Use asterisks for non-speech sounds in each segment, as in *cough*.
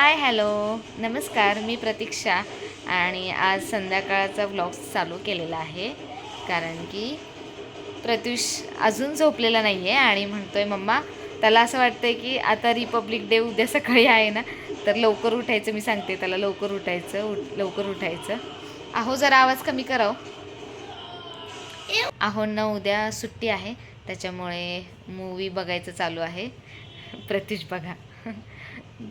हाय hello. नमस्कार मी प्रतीक्षा. आणि आज संध्याकाळचा व्लॉग चालू केलेला आहे. कारण की प्रत्युष अजून झोपलेला नाही आहे आणि म्हणतो आहे मम्मा त्याला असं वाटतं आहे की आता रिपब्लिक डे उद्या सकाळी आहे ना तर लवकर उठायचं मी सांगते त्याला लवकर उठायचं उठ लवकर उठायचं. अहो जरा आवाज कमी कराव. आहोंना उद्या सुट्टी आहे त्याच्यामुळे मूवी बघायचं चालू आहे. प्रत्युष बघा.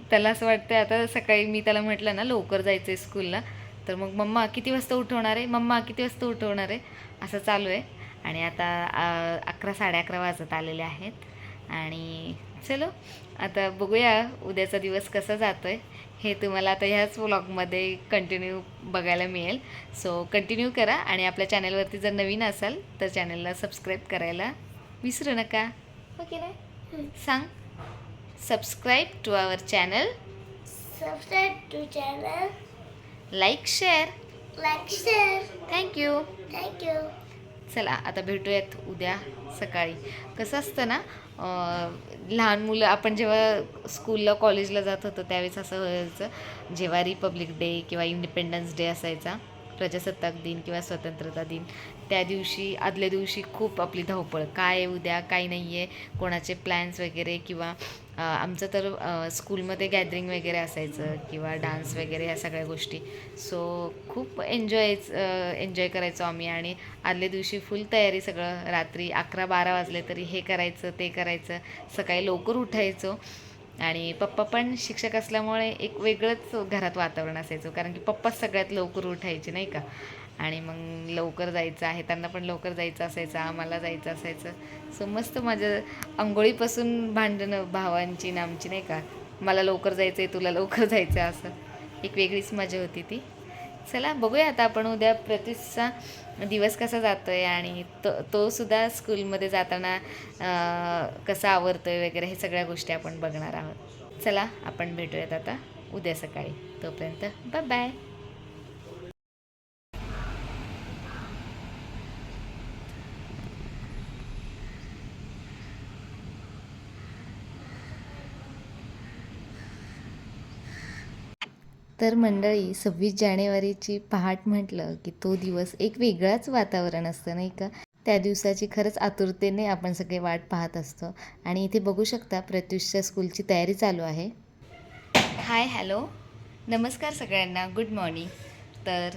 त्याला असं वाटतं आता सकाळी मी त्याला म्हटलं ना लवकर जायचं आहे स्कूलला. तर मग मम्मा किती वाजता उठवणार आहे? मम्मा किती वाजता उठवणार आहे? असं चालू आहे. आणि आता अकरा साडे अकरा वाजत आलेले आहेत. आणि चलो आता बघूया उद्याचा दिवस कसा जातो आहे हे तुम्हाला आता ह्याच व्लॉगमध्ये कंटिन्यू बघायला मिळेल. सो कंटिन्यू करा आणि आपल्या चॅनलवरती जर नवीन असाल तर चॅनलला सबस्क्राईब करायला विसरू नका. हो की नाही? सांग. Subscribe to our channel Subscribe to channel, like share like, share. Thank you Thank you. चला आता भेटूयात उद्या सकाळी. कसं असतं ना लहान मुलं आपण जेव्हा स्कूलला कॉलेजला जात होतो त्यावेळेस असं व्हायचं जेव्हा रिपब्लिक डे किंवा इंडिपेंडन्स डे असायचा प्रजासत्ताक दिन किंवा स्वतंत्रता दिन त्या दिवशी आदल्या दिवशी खूप आपली धावपळ. काय आहे उद्या काय नाही आहे कोणाचे प्लॅन्स वगैरे किंवा आमचं तर स्कूलमध्ये गॅदरिंग वगैरे असायचं किंवा डान्स वगैरे या सगळ्या गोष्टी. सो खूप एन्जॉय एन्जॉय करायचो आम्ही आणि आदल्या दिवशी फुल तयारी सगळं. रात्री अकरा बारा वाजले तरी हे करायचं ते करायचं. सकाळी लवकर उठायचो. आणि पप्पा पण शिक्षक असल्यामुळे एक वेगळंच घरात वातावरण असायचं कारण की पप्पाच सगळ्यात लवकर उठायचे नाही का? आणि मग लवकर जायचं आहे त्यांना पण लवकर जायचं असायचं आम्हाला जायचं असायचं. सो मस्त माझं आंघोळीपासून भांडणं भावांची नामची नाही का? मला लवकर जायचं आहे तुला लवकर जायचं असं. एक वेगळीच मजा होती ती. चला बघूया आता आपण उद्या प्रतीसचा दिवस कसा जातो आहे आणि तो तो सुद्धा स्कूलमध्ये जाताना कसा आवरतो आहे वगैरे हे सगळ्या गोष्टी आपण बघणार आहोत. चला आपण भेटूयात आता उद्या सकाळी. तोपर्यंत बाय बाय तर मंडळी सव्वीस जानेवारीची पहाट म्हटलं की तो दिवस एक वेगळाच वातावरण असतं नाही का? त्या दिवसाची खरंच आतुरतेने आपण सगळे वाट पाहत असतो. आणि इथे बघू शकता प्रत्युषच्या स्कूलची तयारी चालू आहे. Hi hello. नमस्कार सगळ्यांना. Good morning. तर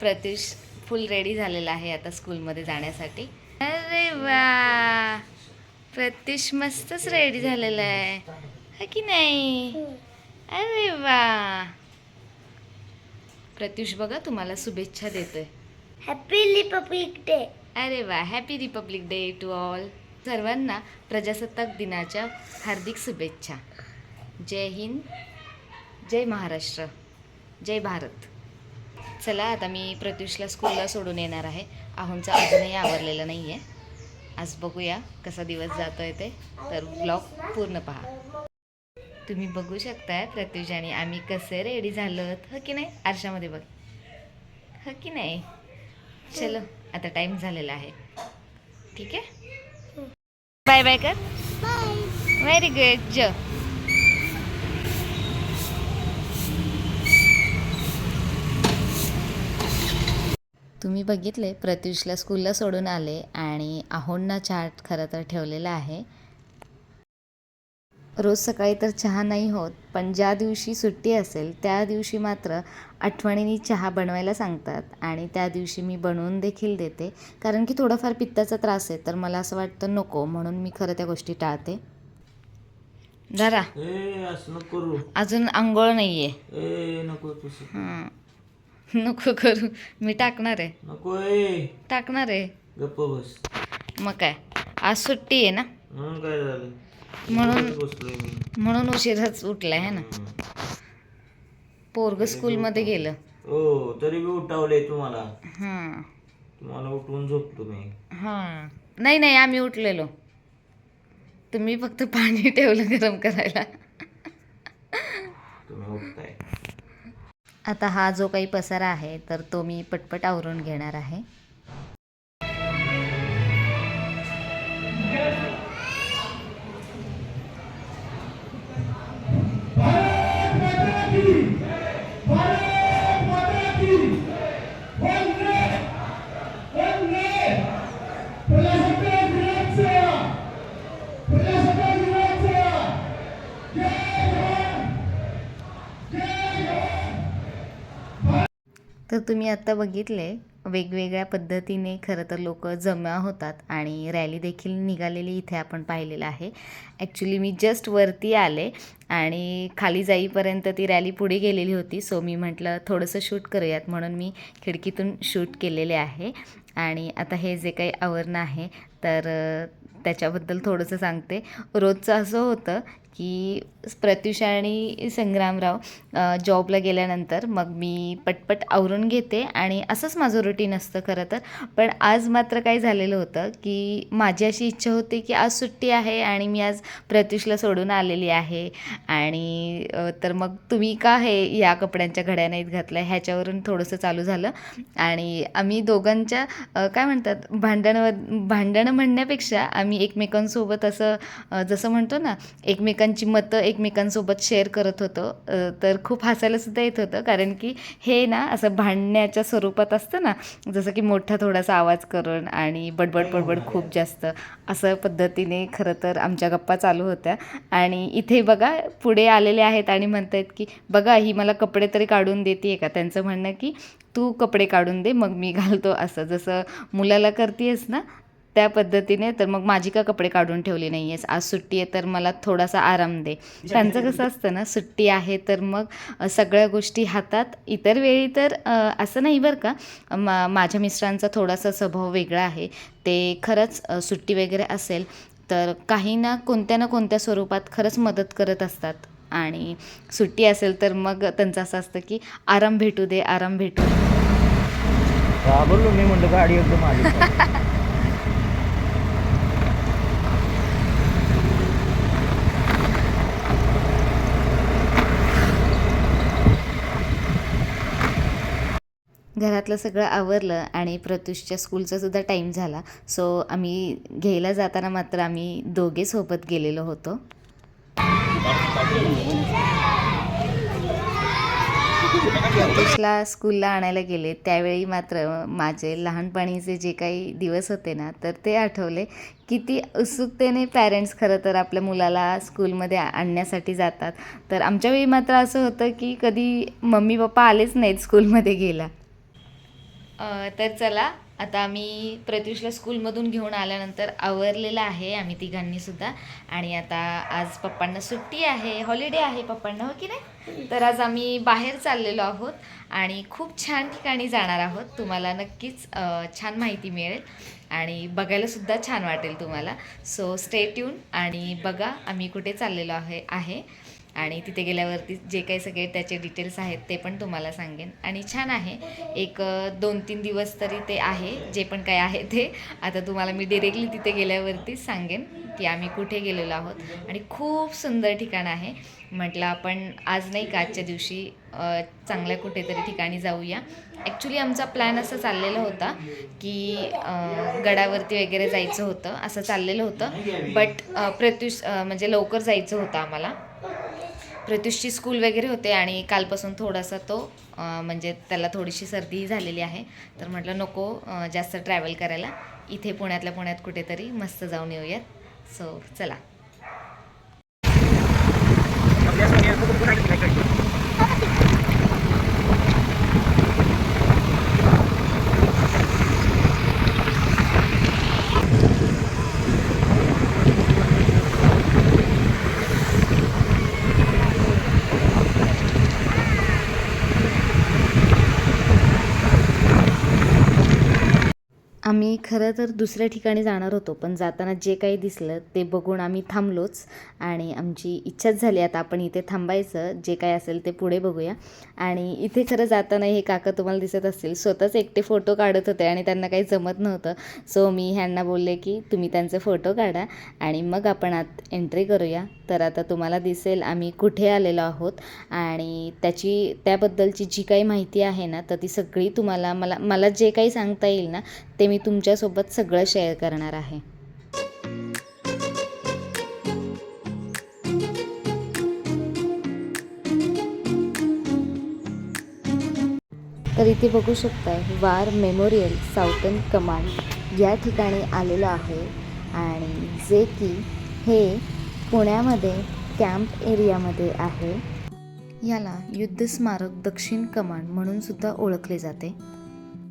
प्रत्युष फुल रेडी झालेला आहे आता स्कूलमध्ये जाण्यासाठी. अरे वा! प्रत्युष मस्तच रेडी झालेला आहे. की नाही? अरे वा! प्रत्युष बघा तुम्हाला शुभेच्छा देतोय. Happy Republic Day. अरे वा happy Republic Day to all सर्वांना प्रजासत्ताक दिनाच्या हार्दिक शुभेच्छा. जय हिंद जय महाराष्ट्र जय भारत. चला आता मी प्रत्युषला स्कूलला सोडून येणार आहे. आहोंचं अजूनही आवरलेलं नाही आहे आज बघूया कसा दिवस जातो आहे ते. तर ब्लॉग पूर्ण पहा. तुम्ही बघू शकताय प्रत्युष आणि आम्ही कसे रेडी झालोत. हो की नाही? आरशामध्ये बघ. हो की नाही? चलो आता टाइम झालेला आहे. ठीक आहे? बाय बाय कर. व्हेरी गुड ज. तुम्ही बघितले प्रत्युषला स्कूलला सोडून आले आणि आहोंना चार्ट खरं तर ठेवलेला आहे. रोज सकाळी तर चहा नाही होत पण ज्या दिवशी सुट्टी असेल त्या दिवशी मात्र आठवणीने चहा बनवायला सांगतात. आणि त्या दिवशी मी बनवून देखील देते. कारण की थोडाफार पित्ताचा त्रास आहे तर मला असं वाटतं नको म्हणून मी खरं त्या गोष्टी टाळते. करू. अजून आंघोळ नाही आहे नको हां. करू. मी टाकणार आहे. टाकणार आहे. गप्प बस. मग काय? आज सुट्टी आहे ना? काय झालं? म्हणून म्हणून उशिराच उठलाय है ना? पोरग स्कूलमध्ये गेलं. हो तरी मी उठावले तुम्हाला. हां. तुम्हाला उठवून झोपतो मी. हां. नाही नाही आम्ही उठलेलो. तुम्ही फक्त पाणी *laughs* ठेवलं गरम करायला. तुम्ही उठताय. आता हा जो काही पसारा आहे तर तो मी पटपट आवरून घेणार आहे. तर तुम्ही आत्ता बघितले वेगवेगळ्या पद्धतीने खरं तर लोक जमा होतात आणि रॅली देखील निघालेली इथे आपण पाहिलेलं आहे. ॲक्च्युली मी जस्ट वरती आले आणि खाली जाईपर्यंत ती रॅली पुढे गेलेली होती सो मी म्हटलं थोडंसं शूट करूयात म्हणून मी खिडकीतून शूट केलेले आहे. आणि आता हे जे काही आवरणं आहे तर त्याच्याबद्दल थोडंसं सांगते. रोजचं असं होतं की प्रत्युषा आणि संग्रामराव जॉबला गेल्यानंतर मग मी पटपट आवरून घेते आणि असंच माझं रुटीन असतं खरं तर. पण आज मात्र काय झालेलं होतं की माझी अशी इच्छा होती की आज सुट्टी आहे आणि मी आज प्रत्युषला सोडून आलेली आहे आणि तर मग तुम्ही का हे या कपड्यांच्या घड्या नाहीत घातल्या ह्याच्यावरून थोडंसं चालू झालं. आणि आम्ही दोघांच्या काय म्हणतात भांडण भांडणं म्हणण्यापेक्षा आम्ही एकमेकांसोबत असं जसं म्हणतो ना एकमेकांची मतं एकमेकांसोबत शेअर करत होतो. तर खूप हसायलासुद्धा येत होतं. कारण की हे ना असं भांडण्याच्या स्वरूपात असतं ना जसं की मोठा थोडासा आवाज करून आणि बडबड बडबड खूप जास्त असं पद्धतीने खरं तर आमच्या गप्पा चालू होत्या. आणि इथे बघा पुढे आलेले आहेत आणि म्हणत आहेत की बघा ही मला कपडे तरी काढून देते का? त्यांचं म्हणणं की तू कपडे काढून दे मग मी घालतो. असं जसं मुलाला करतेस ना त्या पद्धतीने तर मग माझी का कपडे काढून ठेवली नाही आहेस आज सुट्टी आहे तर मला थोडासा आराम दे. त्यांचं कसं असतं ना सुट्टी आहे तर मग सगळ्या गोष्टी हातात. इतर वेळी तर असं नाही बरं का. मा माझ्या मिस्टरांचा थोडासा स्वभाव वेगळा आहे. ते खरंच सुट्टी वगैरे असेल तर काही ना कोणत्या ना कोणत्या स्वरूपात खरंच मदत करत असतात. आणि सुट्टी असेल तर मग त्यांचं असं असतं की आराम भेटू दे आराम भेटू मी म्हणलं गाडी एकदम *laughs* घरातलं सगळं आवरलं आणि प्रत्यूषच्या स्कूलचा सुद्धा टाईम झाला. सो आम्ही घ्यायला जाताना मात्र आम्ही दोघे सोबत गेलेलो होतो. प्रत्यूषला स्कूलला आणायला गेले. त्यावेळी मात्र माझे लहानपणीचे जे काही दिवस होते ना तर ते आठवले. किती उत्सुकतेने पॅरेंट्स खरं तर आपल्या मुलाला स्कूलमध्ये आणण्यासाठी जातात. तर आमच्या वेळी मात्र असं होतं की कधी मम्मी पप्पा आलेच नाहीत स्कूलमध्ये गेला तर चला आता आम्ही प्रत्युषला स्कूलमधून घेऊन आल्यानंतर आवरलेलं आहे आम्ही तिघांनी सुद्धा. आणि आता आज पप्पांना सुट्टी आहे हॉलिडे आहे पप्पांना हो की नाही? तर आज आम्ही बाहेर चाललेलो आहोत आणि खूप छान ठिकाणी जाणार आहोत. तुम्हाला नक्कीच छान माहिती मिळेल आणि बघायला सुद्धा छान वाटेल तुम्हाला. सो स्टे ट्यून आणि बघा आम्ही कुठे चाललेलो आहे आहे. आणि तिथे गेल्यावरती जे काही सगळे त्याचे डिटेल्स आहेत ते पण तुम्हाला सांगेन. आणि छान आहे. एक दोन तीन दिवस तरी ते आहे जे पण काय आहे ते. आता तुम्हाला मी डिरेक्टली तिथे गेल्यावरतीच सांगेन की आम्ही कुठे गेलेलो आहोत. आणि खूप सुंदर ठिकाण आहे. म्हटलं आपण आज नाही का आजच्या दिवशी चांगल्या कुठेतरी ठिकाणी जाऊया. ॲक्च्युली आमचा प्लॅन असा चाललेला होता की गडावरती वगैरे जायचं होतं. असं चाललेलं होतं. बट प्रत्युष म्हणजे लवकर जायचं होतं आम्हाला. प्रत्युषची स्कूल वगैरे होते आणि कालपासून थोडासा तो म्हणजे त्याला थोडीशी सर्दी झालेली आहे. तर म्हटलं नको जास्त ट्रॅव्हल करायला. इथे पुण्यातल्या पुण्यात कुठेतरी मस्त जाऊन येऊयात. सो चला आम्ही खरं तर दुसऱ्या ठिकाणी जाणार होतो पण जाताना जे काही दिसलं ते बघून आम्ही थांबलोच आणि आमची इच्छाच झाली आता आपण इथे थांबायचं जे काय असेल ते पुढे बघूया. आणि इथे खरं जाताना हे काका तुम्हाला दिसत असतील स्वतःच एकटे फोटो काढत होते आणि त्यांना काही जमत नव्हतं. सो मी ह्यांना बोलले की तुम्ही त्यांचे फोटो काढा आणि मग आपण आत एंट्री करूया. तर आता तुम्हाला दिसेल आम्ही कुठे आलेलो आहोत आणि त्याची त्याबद्दलची जी काही माहिती आहे ना तर ती सगळी तुम्हाला मला मला जे काही सांगता येईल ना ते मी तुमच्यासोबत सगळं शेअर करणार आहे. तर इथे बघू शकता वार मेमोरियल साऊथन कमांड या ठिकाणी आलेलं आहे. आणि जे की हे पुण्यामध्ये कॅम्प एरियामध्ये आहे. याला युद्ध स्मारक दक्षिण कमान म्हणून सुद्धा ओळखले जाते.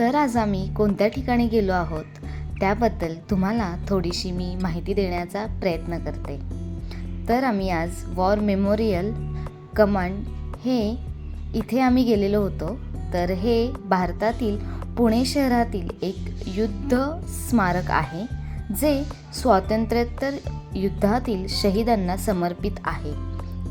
तर आज आम्ही कोणत्या ठिकाणी गेलो आहोत त्याबद्दल तुम्हाला थोडीशी मी माहिती देण्याचा प्रयत्न करते. तर आम्ही आज वॉर मेमोरियल कमांड हे इथे आम्ही गेलेलो होतो. तर हे भारतातील पुणे शहरातील एक युद्ध स्मारक आहे जे स्वातंत्र्योत्तर युद्धातील शहीदांना समर्पित आहे.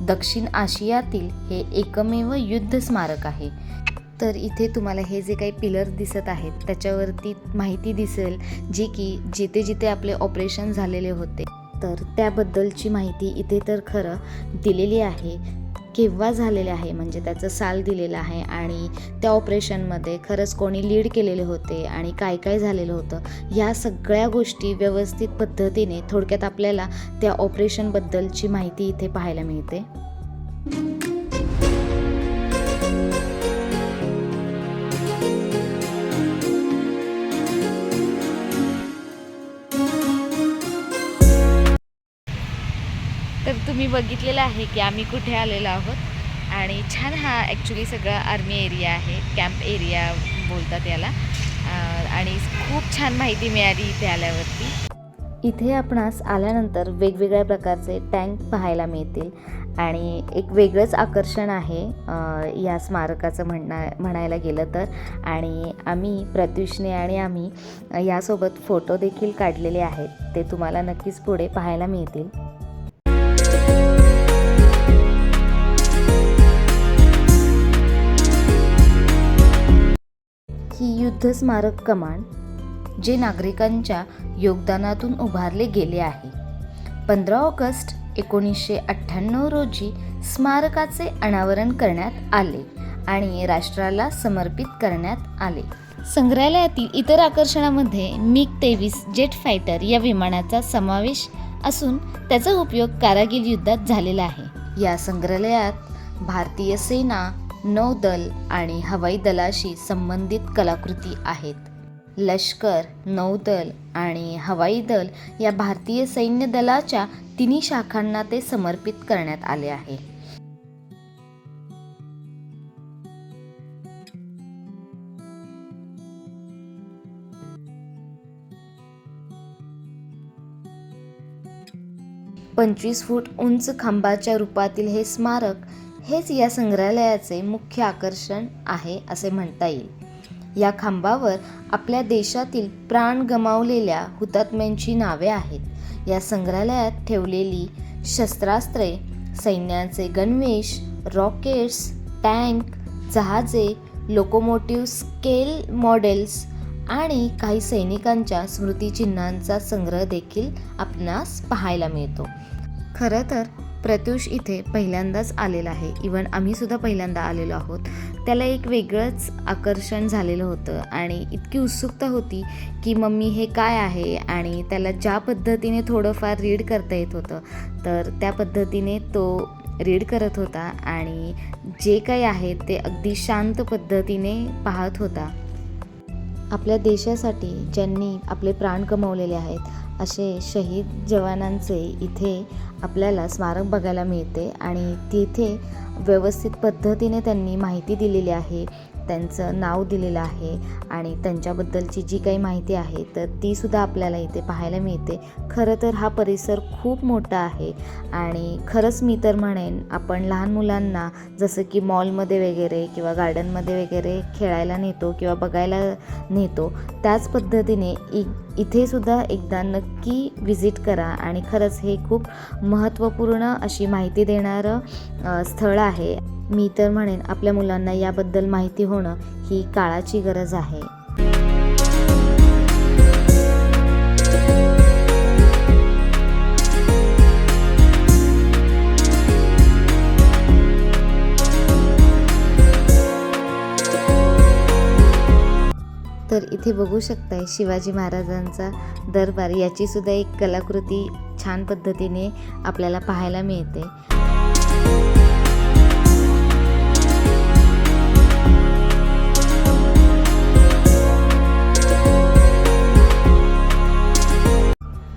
दक्षिण आशियातील हे एकमेव युद्ध स्मारक आहे. तर इथे तुम्हाला हे जे काही पिलर दिसत आहेत त्याच्यावरती माहिती दिसेल जी की जिथे जिथे आपले ऑपरेशन झालेले होते. तर त्याबद्दलची माहिती इथे तर खरं दिलेली आहे केव्हा झालेले आहे म्हणजे त्याचं साल दिलेलं आहे आणि त्या ऑपरेशनमध्ये खरंच कोणी लीड केलेले होते आणि काय काय झालेलं होतं या सगळ्या गोष्टी व्यवस्थित पद्धतीने थोडक्यात आपल्याला त्या ऑपरेशनबद्दलची माहिती इथे पाहायला मिळते. तुम्ही बघितलेलं आहे की आम्ही कुठे आलेलो आहोत. आणि छान हा ॲक्च्युली सगळा आर्मी एरिया आहे. कॅम्प एरिया बोलतात याला. आणि खूप छान माहिती मिळाली इथे आल्यावरती. इथे आपणास आल्यानंतर वेगवेगळ्या प्रकारचे टँक पाहायला मिळतील. आणि एक वेगळंच आकर्षण आहे या स्मारकाचं म्हणणं म्हणायला गेलं तर. आणि आम्ही प्रत्युषने आणि आम्ही यासोबत फोटो देखील काढलेले आहेत. ते तुम्हाला नक्कीच पुढे पाहायला मिळतील. ही युद्ध स्मारक कमान जे नागरिकांच्या योगदानातून उभारले गेले आहे. पंधरा ऑगस्ट एकोणीसशे अठ्ठ्याण्णव रोजी स्मारकाचे अनावरण करण्यात आले आणि राष्ट्राला समर्पित करण्यात आले. संग्रहालयातील इतर आकर्षणामध्ये मिग तेवीस जेट फायटर या विमानाचा समावेश असून त्याचा उपयोग कारगिल युद्धात झालेला आहे. या संग्रहालयात भारतीय सेना नौदल आणि हवाई दलाशी संबंधित कलाकृती आहेत. लष्कर नौदल आणि हवाई दल या भारतीय सैन्य दलाच्या तिन्ही शाखांना ते समर्पित करण्यात आले आहे. पंचवीस फूट उंच खांबाच्या रूपातील हे स्मारक हेच या संग्रहालयाचे मुख्य आकर्षण आहे असे म्हणता येईल. या खांबावर आपल्या देशातील प्राण गमावलेल्या हुतात्म्यांची नावे आहेत. या संग्रहालयात ठेवलेली शस्त्रास्त्रे सैन्याचे गणवेश रॉकेट्स टँक जहाजे लोकोमोटिव्ह स्केल मॉडेल्स आणि काही सैनिकांच्या स्मृतिचिन्हांचा संग्रह देखील आपणास पाहायला मिळतो. खरं तर प्रत्युष इथे पहिल्यांदाच आलेला आहे. इवन आम्ही सुद्धा पहिल्यांदा आलेलो आहोत. त्याला एक वेगळंच आकर्षण झालेलं होतं आणि इतकी उत्सुकता होती की मम्मी हे काय आहे आणि त्याला ज्या पद्धतीने थोडंफार रीड करता येत होतं तर त्या पद्धतीने तो रीड करत होता आणि जे काही आहे ते अगदी शांत पद्धतीने पाहत होता. आपल्या देशासाठी ज्यांनी आपले प्राण कमवलेले आहेत असे शहीद जवानांचे इथे आपल्याला स्मारक बघायला मिळते आणि तिथे व्यवस्थित पद्धतीने त्यांनी माहिती दिलेली आहे. त्यांचं नाव दिलेलं आहे आणि त्यांच्याबद्दलची जी काही माहिती आहे तर तीसुद्धा आपल्याला इथे पाहायला मिळते. खरं तर हा परिसर खूप मोठा आहे आणि खरंच मी तर म्हणेन आपण लहान मुलांना जसं की मॉलमध्ये वगैरे किंवा गार्डनमध्ये वगैरे खेळायला नेतो किंवा बघायला नेतो त्याच पद्धतीने इ इथेसुद्धा एकदा नक्की व्हिजिट करा आणि खरंच हे खूप महत्त्वपूर्ण अशी माहिती देणारं स्थळ आहे. मी तर म्हणेन आपल्या मुलांना याबद्दल माहिती होणं ही काळाची गरज आहे. तर इथे बघू शकताय शिवाजी महाराजांचा दरबार याची सुद्धा एक कलाकृती छान पद्धतीने आपल्याला पाहायला मिळते.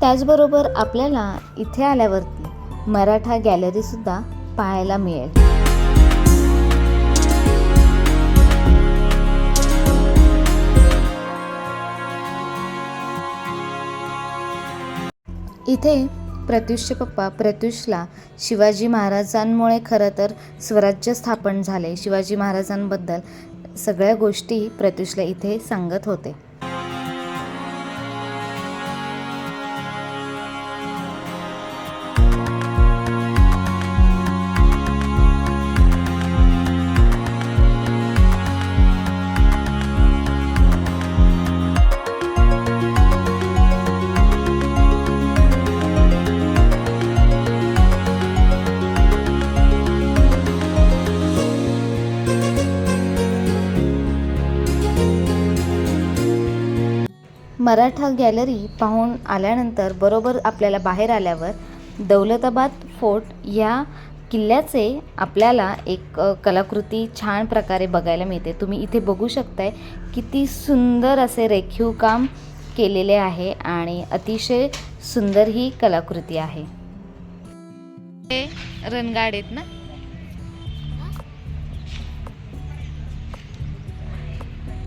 त्याचबरोबर आपल्याला इथे आल्यावरती मराठा गॅलरीसुद्धा पाहायला मिळेल. इथे प्रत्युषचे पप्पा प्रत्युषला शिवाजी महाराजांमुळे खरं तर स्वराज्य स्थापन झाले. शिवाजी महाराजांबद्दल सगळ्या गोष्टी प्रत्युषला इथे सांगत होते. मराठा गॅलरी पाहून आल्यानंतर बरोबर आपल्याला बाहेर आल्यावर दौलताबाद फोर्ट या किल्ल्याचे आपल्याला एक कलाकृती छान प्रकारे बघायला मिळते. तुम्ही इथे बघू शकताय किती सुंदर असे रेखीव काम केलेले आहे आणि अतिशय सुंदर ही कलाकृती आहे. रणगाड आहेत ना?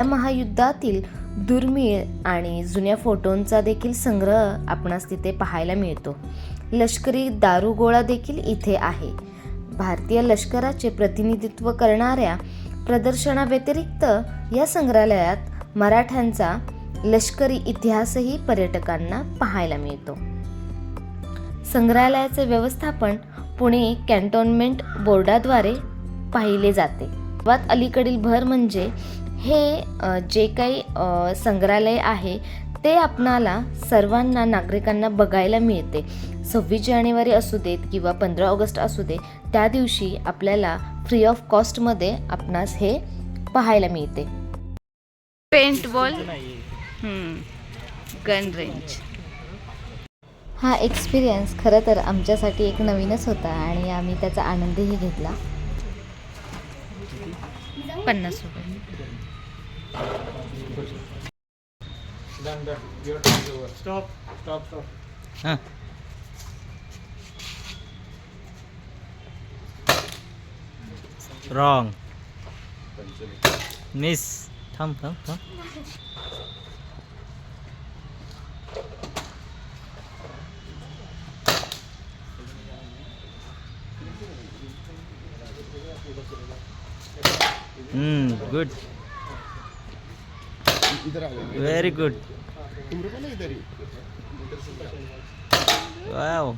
महायुद्धातील दुर्मिळ आणि जुन्या फोटोंचा देखील संग्रह आपणास तिथे पाहायला मिळतो. लष्करी दारुगोळा देखील इथे आहे. भारतीय लष्कराचे प्रतिनिधित्व करणाऱ्या प्रदर्शनाव्यतिरिक्त या संग्रहालयात मराठ्यांचा लष्करी इतिहासही पर्यटकांना पाहायला मिळतो. संग्रहालयाचे व्यवस्थापन पुणे कॅन्टोन्मेंट बोर्डाद्वारे पाहिले जाते. सर्वात अलीकडील भर म्हणजे हे जे काही संग्रहालय आहे ते आपणाला सर्वांना नागरिकांना बघायला मिळते. सव्वीस जानेवारी असू देत किंवा पंधरा ऑगस्ट असू दे त्या दिवशी आपल्याला फ्री ऑफ कॉस्टमध्ये आपणास हे पाहायला मिळते. पेंट बॉल गन रेंज हा एक्सपिरियन्स खरं तर आमच्यासाठी एक नवीनच होता आणि आम्ही त्याचा आनंदही घेतला. पन्नास रुपये. Then done. Your time is over. Stop. Stop, stop. Huh. Wrong. Miss. Thumb, thumb, thumb. Mm, good. थांब हम्म गुड वेरी गुड वाव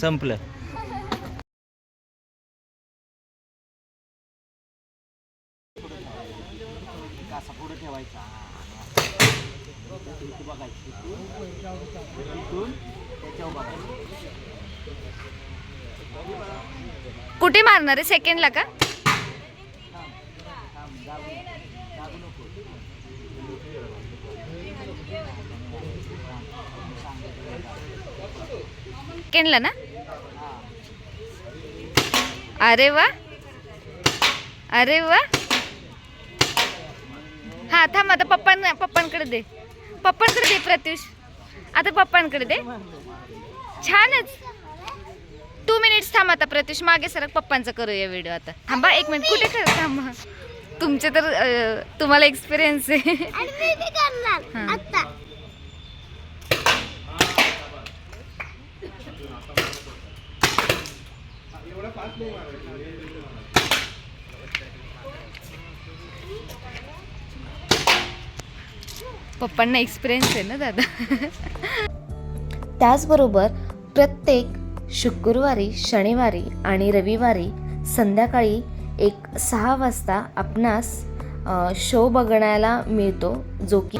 संपलं. कुठे मारणार आहे? सेकंडला का? सेकंडला ना? अरे वा. अरे वा. हा थांब आता पप्पांना पप्पांकडे दे. पप्पांकडे दे प्रत्युष. आता पप्पांकडे दे. छानच. टू मिनिट्स थांब आता प्रत्युष. मागे सरक पप्पांचा करूया व्हिडिओ आता. थांबा एक मिनिट कुठे कर थांब. तुमचे तर तुम्हाला एक्सपिरियन्स आहे. पप्पांना एक्सपिरियन्स आहे ना दादा. त्याचबरोबर प्रत्येक शुक्रवारी शनिवारी आणि रविवारी संध्याकाळी एक सहा वाजता आपणास शो बघण्याला मिळतो जो की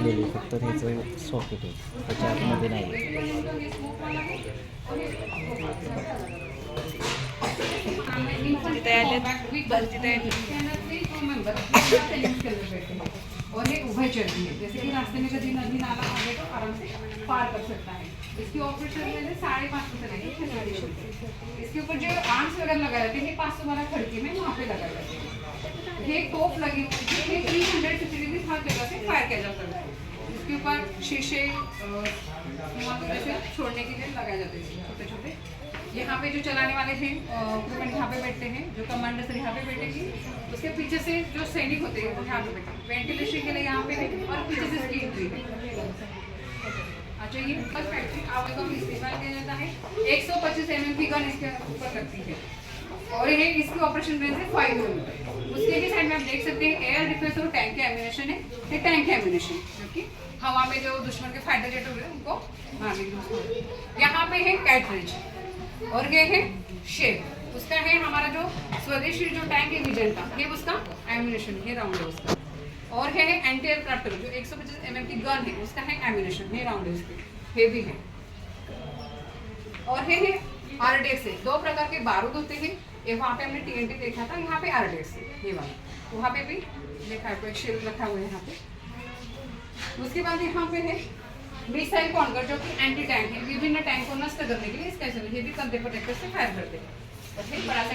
और ये उभयचर भी है। जैसे कि रास्ते में कभी नदी नाला आ गए तो आराम से पार कर सकता है। इसकी ऑपरेशन में साढ़े पाँच सौ से लेके छः साढ़े इसके ऊपर जो आर्म्स वगैरह लगाए जाते हैं पाँच सौ वाला खड़के में वहाँ पे लगाए जाते हैं। ये तोप लगी हुई है थ्री हंड्रेड फिफ्टी रुपीज़ हर जगह से फायर किया जा सकता है। इसके ऊपर शीशे ऐसे छोड़ने के लिए लगाए जाते हैं छोटे छोटे यहाँ पे जो चलाने वाले हैं क्रूमेंट यहाँ पे बैठते हैं, जो कमांडर यहाँ पे बैठेगी, उसके पीछे से जो सैनिक होते हैं, वो यहाँ पे बैठे। वेंटिलेशन के लिए यहाँ पे है और पीछे से इसकी एंट्री अच्छा ये फैक्ट्री का इस्तेमाल किया जाता है। 125 एमएम की गन इसके ऊपर लगती है। और ये इसकी ऑपरेशन रेंज है फाइव उसके साइड में आप देख सकते हैं एयर डिफेंस और टैंक के एम्यूनेशन है। ये टैंक के एम्यूनेशन जो कि हवा में जो दुश्मन के फाइटर जेट हो उनको मारने के। यहाँ पे है कैटरेज और ये है शेप उसका है हमारा जो स्वदेशी जो टैंक है विजन का। ये उसका एम्यूनेशन ये राउंड है उसका। और है एंटी एयरक्राफ्ट जो 125 एमएम की गन है, उसका है एम्यूनेशन ये राउंड है उसके। हेवी है। और ये है आरडेक्स है। दो प्रकार के बारूद होते हैं। ये वहाँ पे हमने टीएनटी देखा था, यहाँ पे आरडेक्स है, ये वाला। वहाँ पे भी देखा है शेल रखा हुआ है यहाँ पे। उसके बाद यहाँ पे है मिसाइल कॉन्कर जो कि एंटी टैंक है, विभिन्न टैंक को नष्ट करने के लिए इसका भी कंधे प्रोटेक्टर से फायर करते हैं बड़ा सा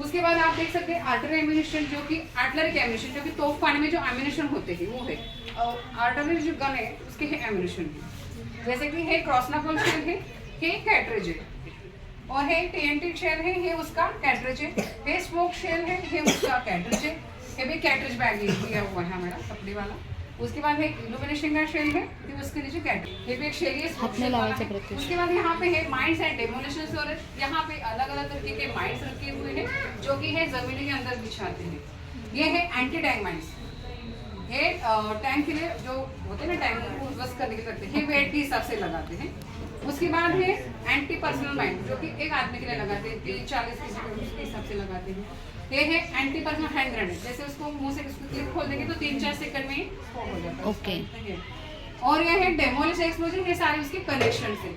उसके बाद आप देख सकते हैं आर्टरी एम्यूनेशन जो कि आर्टलरी एम्यूनेशन जो कि तोप खाने में जो एम्यूनेशन होते हैं, वो है। और आर्टलरी जो गन है, उसके है एम्यूनेशन जैसे कि है क्रॉसनापल शेल है ये कैटरेज है और है टीएनटी शेल है ये उसका कैटरेज है ये स्मोक शेल है ये उसका कैटरेज है ये भी कैटरेज बैग दिया हुआ है हमारा, कपड़े वाला। उसके बाद है इल्यूमिनेशन का शेल है ये उसके नीचे कैटरेज ये भी एक शेल है। उसके बाद यहाँ पे है माइंड्स एंड डेमोलिशन यहाँ पे अलग अलग तरीके के माइंड्स रखे हुए हैं जो कि है ज़मीन के अंदर बिछाते हैं। ये है एंटी टैंक माइंड्स ये टैंक के लिए जो होते हैं ना टैंक को उध्वस्त करने के लिए रखते हैं ये वेट के हिसाब से लगाते हैं। उसके बाद है एंटी पर्सनल माइंड जो कि एक आदमी के लिए लगाते हैं तीस चालीस को हिसाब से लगाते हैं। ये है एंटी पर्सनल हैंड ग्रेनेड जैसे उसको मुँह से उसको क्लिप खोल देंगे तो तीन चार सेकंड में ही हो जाता है. और ये है डेमोलिश एक्सप्लोजन ये सारे उसके कनेक्शन से।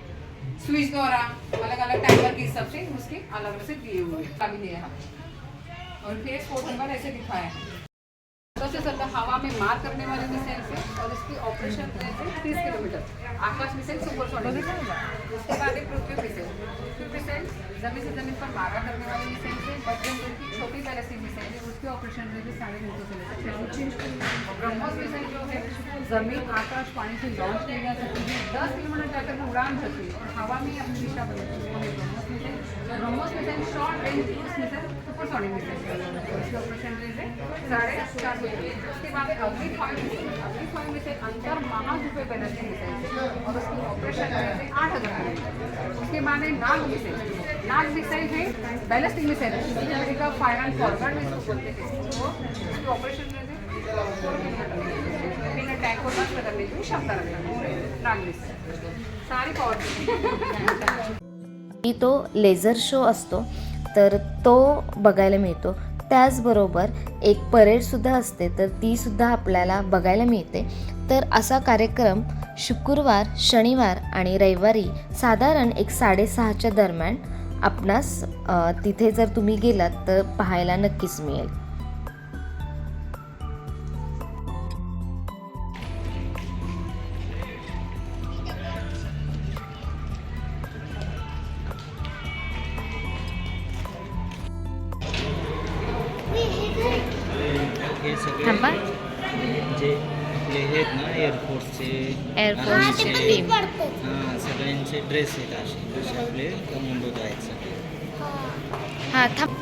स्विच द्वारा अलग अलग टाइमर के हिसाब से उसके अलग अलग से दिए हुए हैं। अभी दिया और फिर स्पोर्ट नंबर ऐसे दिखाया है। सबसे ज़्यादा हवा में मार करने वाले मिसाइल से और इसकी ऑपरेशन तीस किलोमीटर। आकाश मिसाइल सुपरसोनिक उसके बाद एक पृथ्वी पृथ्वी मिसाइल ज़मीन से ज़मीन पर मारा करने वाले मिसाइल से दल की छोटी बैलिस्टिक मिसाइल है उसकी ऑपरेशन रेंज है। साढ़े तीन सौ से लेकर सौ ब्रह्मोस मिसाइल जो है ज़मीन आकाश पानी से लॉन्च की जा सकती है। दस किलोमीटर जाकर वो उड़ान भरती है और हवा में अपनी दिशा बदलती है। है BrahMos missile BrahMos missile short range cruise missile supersonic missile उसकी ऑपरेशन रेंज है साढ़े चार सौ उसके बाद five missile Agni five missile अंतर महाद्वीपीय बैलिस्टिक मिसाइल है और उसकी ऑपरेशन रेंज है आठ हज़ार उसके बाद है नाग मिसाइल नाच मिसाइल हे बैलिस्टिक मिसाईल आहे एका का फायर एंड फॉरवर्ड मिसाईल बोलते हैं। ऑपरेशन रेंज है। फोर किलोमीटर क्षमता रखता नाग मिसाइल सारी पावर तो लेझर शो असतो तर तो बघायला मिळतो. त्याचबरोबर एक परेडसुद्धा असते तर तीसुद्धा आपल्याला बघायला मिळते. तर असा कार्यक्रम शुक्रवार शनिवार आणि रविवारी साधारण एक साडेसहाच्या दरम्यान आपणास तिथे जर तुम्ही गेलात तर पाहायला नक्कीच मिळेल. थांबा. आहेत ना एअरफोर्सचे आर्मीचे, हां सगळ्यांचे ड्रेस आहेत असे जसे आपले कमांडो आहेत सगळे हां थांब.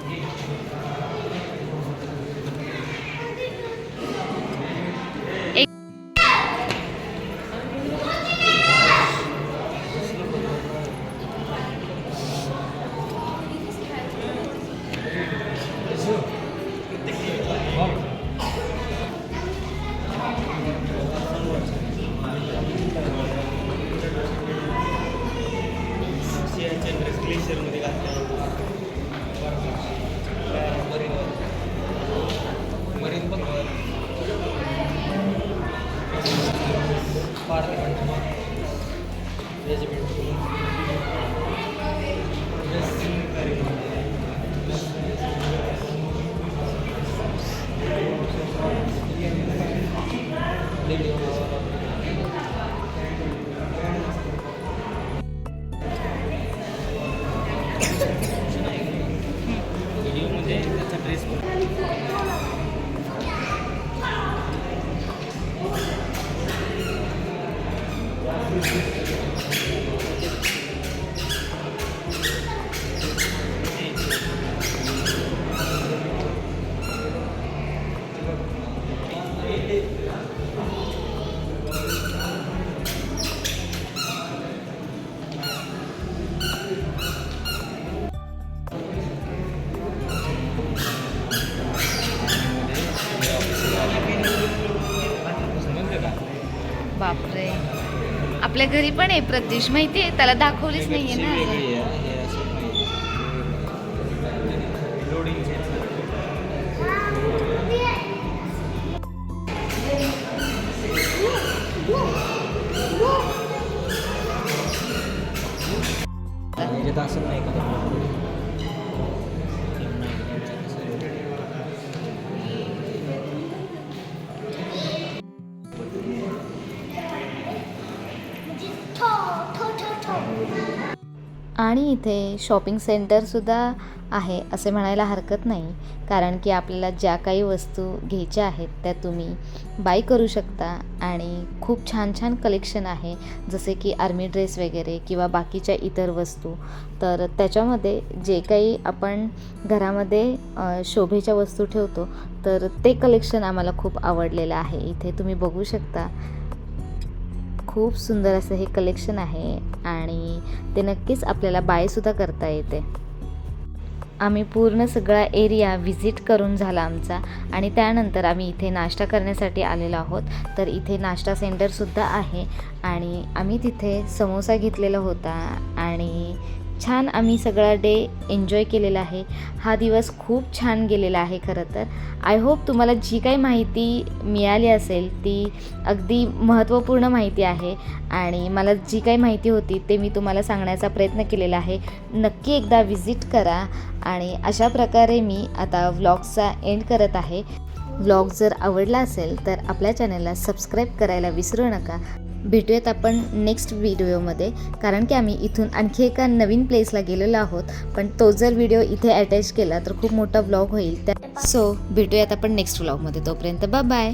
घरी पण आहे प्रत्युष माहिती आहे त्याला दाखवलीच नाहीये ना इथे शॉपिंग सेंटरसुद्धा आहे असे म्हणायला हरकत नाही. कारण की आपल्याला ज्या काही वस्तू घ्यायच्या आहेत त्या तुम्ही बाय करू शकता. आणि खूप छान छान कलेक्शन आहे. जसे की आर्मी ड्रेस वगैरे किंवा बाकीच्या इतर वस्तू. तर त्याच्यामध्ये जे काही आपण घरामध्ये शोभेच्या वस्तू ठेवतो तर ते कलेक्शन आम्हाला खूप आवडलेलं आहे. इथे तुम्ही बघू शकता. खूप सुंदर असं हे कलेक्शन आहे आणि ते नक्कीच आपल्याला बायसुद्धा करता येते. आम्ही पूर्ण सगळा एरिया व्हिजिट करून झाला आमचा आणि त्यानंतर आम्ही इथे नाश्ता करण्यासाठी आलेलो आहोत. तर इथे नाश्ता सेंटरसुद्धा आहे आणि आम्ही तिथे समोसा घेतलेला होता आणि छान आम्ही सगळा डे एन्जॉय केलेला आहे. हा दिवस खूप छान गेलेला आहे खरं तर. आय होप तुम्हाला जी काही माहिती मिळाली असेल ती अगदी महत्त्वपूर्ण माहिती आहे आणि मला जी काही माहिती होती ते मी तुम्हाला सांगण्याचा प्रयत्न केलेला आहे. नक्की एकदा व्हिजिट करा आणि अशा प्रकारे मी आता व्लॉग्सचा एंड करत आहे. व्लॉग जर आवडला असेल तर आपल्या चॅनलला सबस्क्राईब करायला विसरू नका. भेटूयात आपण नेक्स्ट व्हिडिओमध्ये कारण की आम्ही इथून आणखी एका नवीन प्लेसला गेलेलो आहोत. पण तो जर व्हिडिओ इथे अटॅच केला तर खूप मोठा ब्लॉग होईल. त्या सो भेटूयात आपण नेक्स्ट व्लॉगमध्ये तोपर्यंत बाय बाय